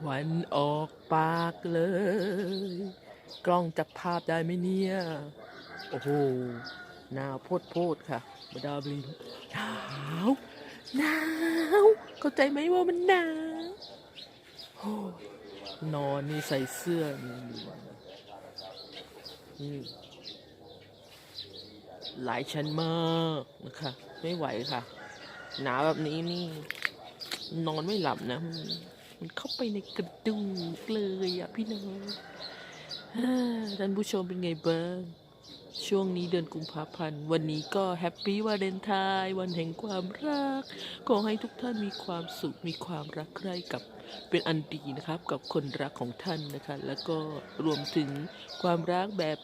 ควันออกปากเลย กล้องจับภาพได้ไหมเนี่ย โอ้โหหนาวโพดโพดค่ะบดาบลินหนาวหนาวเข้าใจไหมว่ามันหนาวโนอนนี่ใส่เสื้อนี่นี่หลายชั้นมากนะคะ ไม่ไหวค่ะ หนาวแบบนี้นี่ นอนไม่หลับนะ มันเข้าไปในกระดูกเลยอะพี่น้องฮ่าท่านผู้ชมเป็นไงบ้างช่วงนี้เดือนกุมภาพันธ์ วันนี้ก็แฮปปี้วาเลนไทน์วันแห่งความรัก ขอให้ทุกท่านมีความสุข มีความรักใคร่กับเป็นอันดีนะครับ กับคนรักของท่านนะคะ แล้วก็รวมถึงความรักแบบ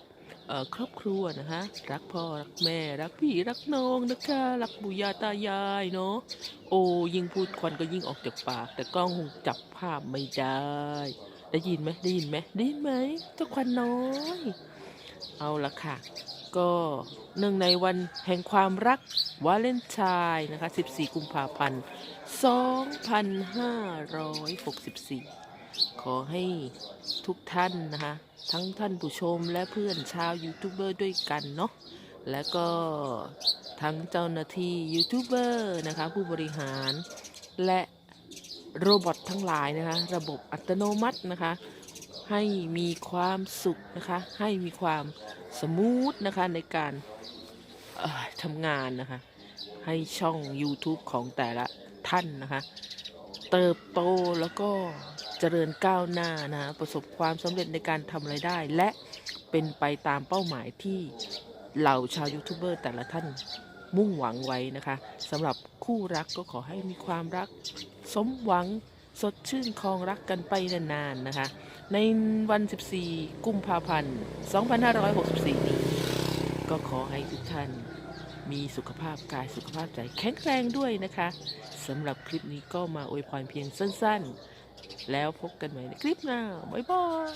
ครอบครัวนะคะรักพ่อรักแม่รักพี่รักน้องนะคะรักปู่ย่าตายายเนาะโอ้ยิ่งพูดควันก็ยิ่งออกจากปาก แต่กล้องคงจับภาพไม่ได้ ได้ยินไหมได้ยินไหมได้ยินไหมเจ้าควันน้อย เอาละค่ะ ก็เนื่องในวันแห่งความรักวาเลนไทน์นะคะ 14 กุมภาพันธ์ 2564 ขอให้ทุกท่านนะคะ ทั้งท่านผู้ชมและเพื่อนชาวยูทูบเบอร์ด้วยกันเนาะแล้วก็ทั้งเจ้าหน้าที่ยูทูบเบอร์นะคะ ผู้บริหารและโรบอททั้งหลายนะคะ ระบบอัตโนมัตินะคะ ให้มีความสุขนะคะ ให้มีความสมูทนะคะในการทำงานนะคะ ให้ช่อง YouTube ของแต่ละท่านนะคะ เติบโตแล้วก็ เจริญก้าวหน้านะคะประสบความสำเร็จในการทำไรายได้ และเป็นไปตามเป้าหมายที่เหล่าชาวยูทูบเบอร์แต่ละท่านมุ่งหวังไว้นะคะสำหรับคู่รักก็ขอให้มีความรัก สมหวังสดชื่นครองรักกันไปนานๆนะคะ ในวัน 14 กุมภาพันธ์ 2564 นี้ ก็ขอให้ทุกท่านมีสุขภาพกายสุขภาพใจแข็งแรงด้วยนะคะสำหรับคลิปนี้ก็มาอวยพรเพียงสั้นๆ แล้วพบกันใหม่ในคลิปหน้า บ๊ายบาย